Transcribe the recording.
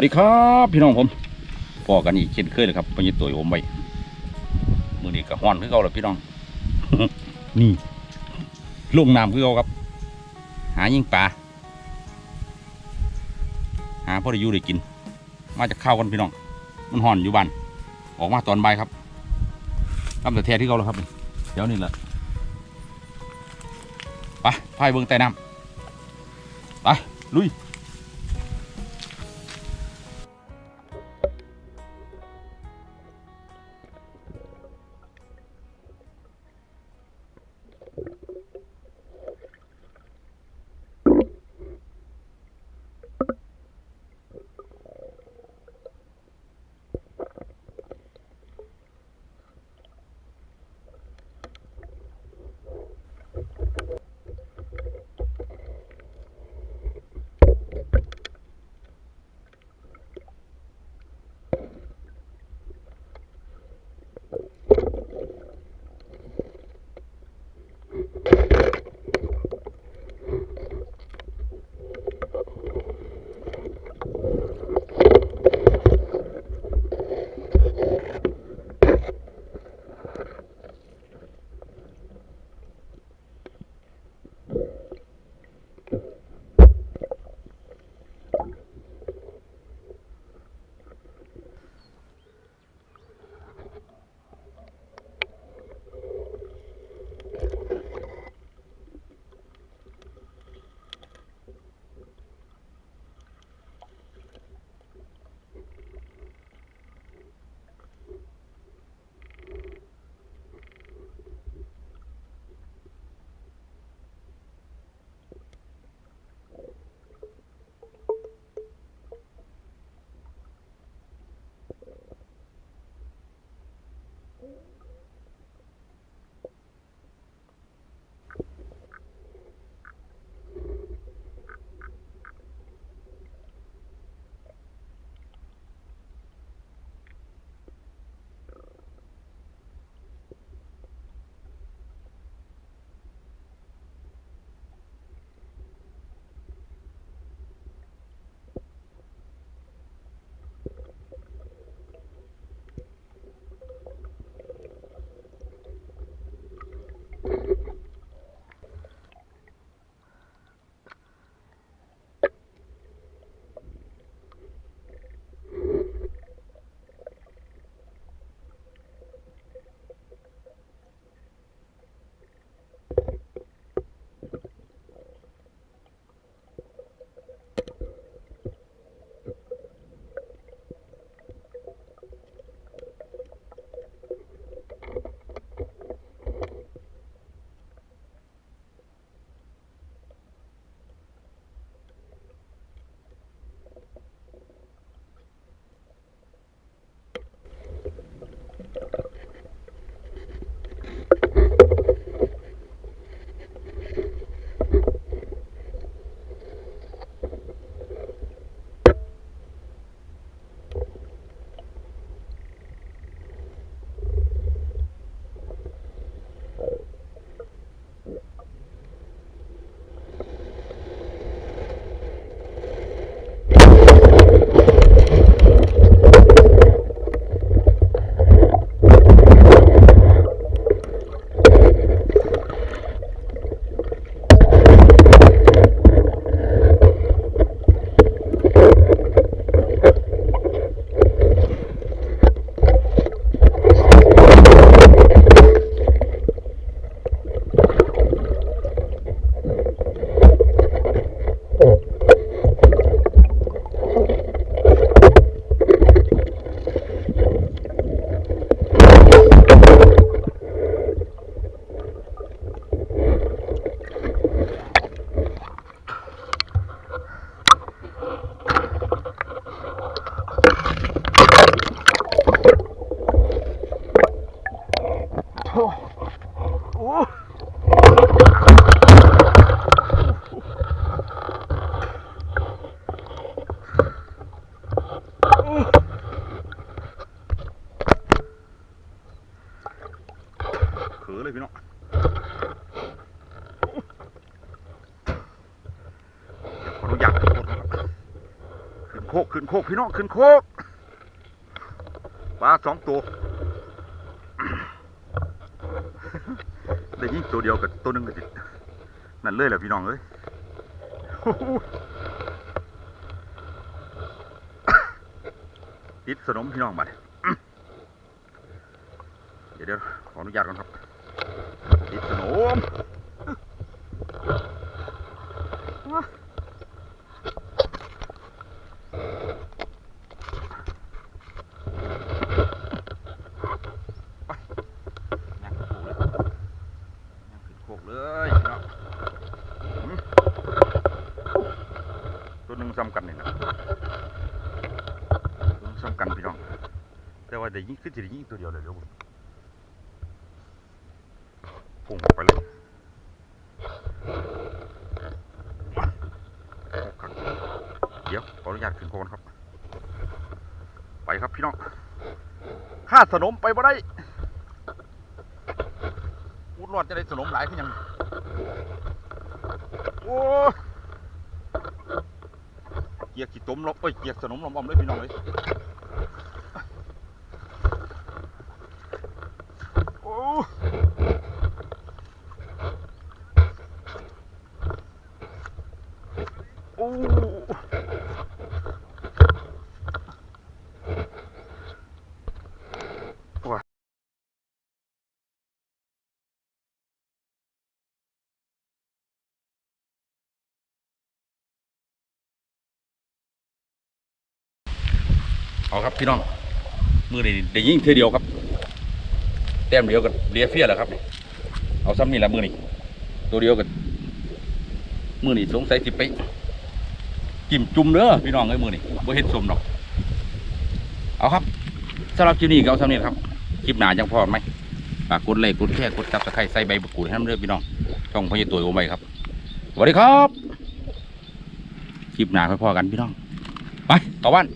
วัสดีครับ พี่น้องผมพอกันอีกเช่นเคยเลยครับพญตัวอมไว้มือนี้ก็ฮ้อนคือเก่าแล้วพี่น้อง นี่ลงน้ำคือเก่าครับ หายิงปลาหาพ่อได้อยู่ได้กิน มาจะเข้าวกันพี่น้อง มันห่อนอยู่บ้านออกมาตอนบ่ายครับทำแต่แท้ที่เก่าแล้วครับเดี๋ยวนี่แหละไปพายเบิ้งใต้น้ำไปลุย เขือเลยพี่น้องขออนุญาตขึ้นโคก ขึ้นโคก พี่น้อง ขึ้นโคก ปลาสองตัว ได้ยิงตัวเดียวกับตัวหนึงก็ติดนั่นเลยแหละพี่น้องเอ้ยติดสนมพี่น้องบัดเดี๋ยวเดี๋ยวขออนุญาตก่อนครับติดสนม ยังขึ้นโคกเลยยังขึ้นโคกเลยเนาะหืมตัวหนึ่งซ้ำกันนี่นะตัวหนึ่งซ้ำกันพี่น้อง แต่ว่า ได้ยิงขึ้นจะได้ยิงตัวเดียวเลยเดี๋ยวผมพุ่งออกไปเลยเดี๋ยวขออนุญาตขึ้นโคนครับ ไปครับพี่น้องข้าสนมไปบ่ได้อุดรอดจะได้สนมหลายขึ้นยังโอ้เกียร์ขี้ต้มลบเอ้ยเกียร์สนมลมอมเลยพี่น้องเลยโอ้โอ้ เอาครับพี่น้องมือนี่ได้ยิงเทีเดียวครับ แต้มเดียวกับเดียเฟียแหละครับ เอาซ้ำนี่ละมือนี่ตัวเดียวกันมือนี่สงสัยสิไปจิ้มจุ่มเด้อพี่น้องเอ้ยมือนี่บ่เฮ็ดสมดอก เอาครับสำหรับคลิปนี้ก็เอาซ้ำนี่ครับคลิปหนาจังพอไหมฝากกดไลค์กดแชร์กดซับสไครต์ใส่ใบมะกรูดให้น้ำเด้อพี่น้องช่องพญตัวโอไว้ครับสวัสดีครับ คลิปหนาค่อยพอกันพี่น้อง ไปต่อบ้าน